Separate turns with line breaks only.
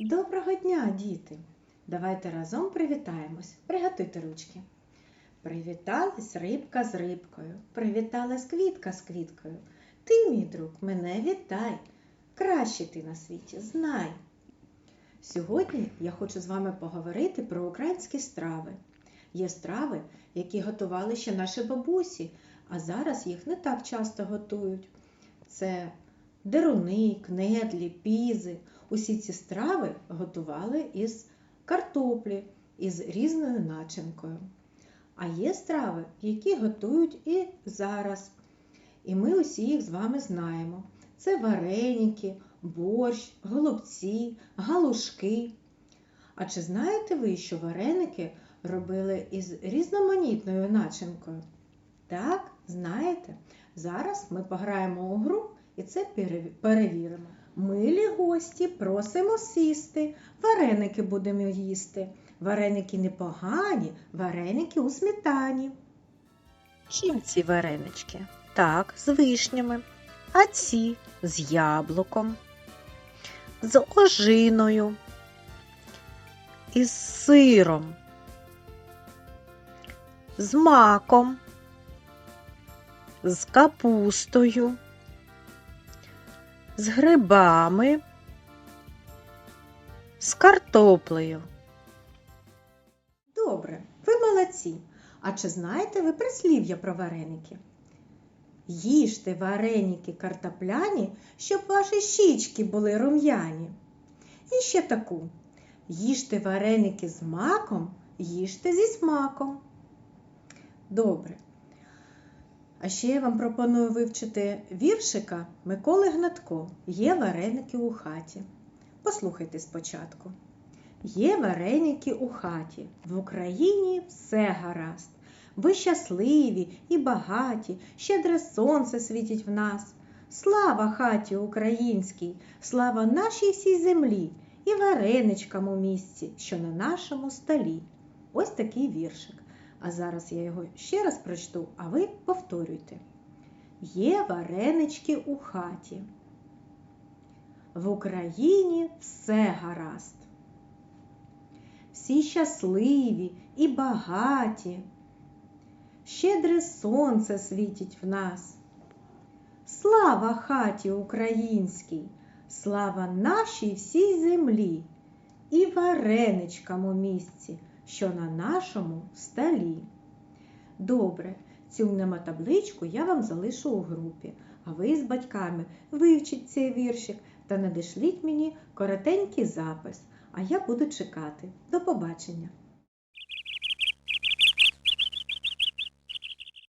Доброго дня, діти! Давайте разом привітаємось. Приготуйте ручки. Привіталась рибка з рибкою, привіталась квітка з квіткою. Ти, мій друг, мене вітай. Краще ти на світі, знай. Сьогодні я хочу з вами поговорити про українські страви. Є страви, які готували ще наші бабусі, а зараз їх не так часто готують. Це деруни, кнедлі, пізи. Усі ці страви готували із картоплі, із різною начинкою. А є страви, які готують і зараз. І ми усі їх з вами знаємо. Це вареники, борщ, голубці, галушки. А чи знаєте ви, що вареники робили із різноманітною начинкою? Так, знаєте. Зараз ми пограємо у гру і це перевіримо. Милі гості, просимо сісти, вареники будемо їсти. Вареники непогані, вареники у сметані.
Чим ці варенички? Так, з вишнями, а ці з яблуком, з ожиною, із сиром, з маком, з капустою, з грибами, з картоплею.
Добре, ви молодці. А чи знаєте ви прислів'я про вареники? Їжте вареники картопляні, щоб ваші щічки були рум'яні. І ще таку. Їжте вареники з маком, їжте зі смаком. Добре. А ще я вам пропоную вивчити віршика Миколи Гнатко. Є вареники у хаті. Послухайте спочатку. Є вареники у хаті, в Україні все гаразд. Ви щасливі і багаті, щедре сонце світить в нас. Слава хаті українській, слава нашій всій землі і вареничкам у місці, що на нашому столі. Ось такий віршик. А зараз я його ще раз прочту, а ви повторюйте. Є варенички у хаті. В Україні все гаразд. Всі щасливі і багаті. Щедре сонце світить в нас. Слава хаті українській, слава нашій всій землі і вареничкам у місці, що на нашому столі. Добре, цю мнемотабличку я вам залишу у групі, а ви з батьками вивчіть цей віршик та надішліть мені коротенький запис, а я буду чекати. До побачення!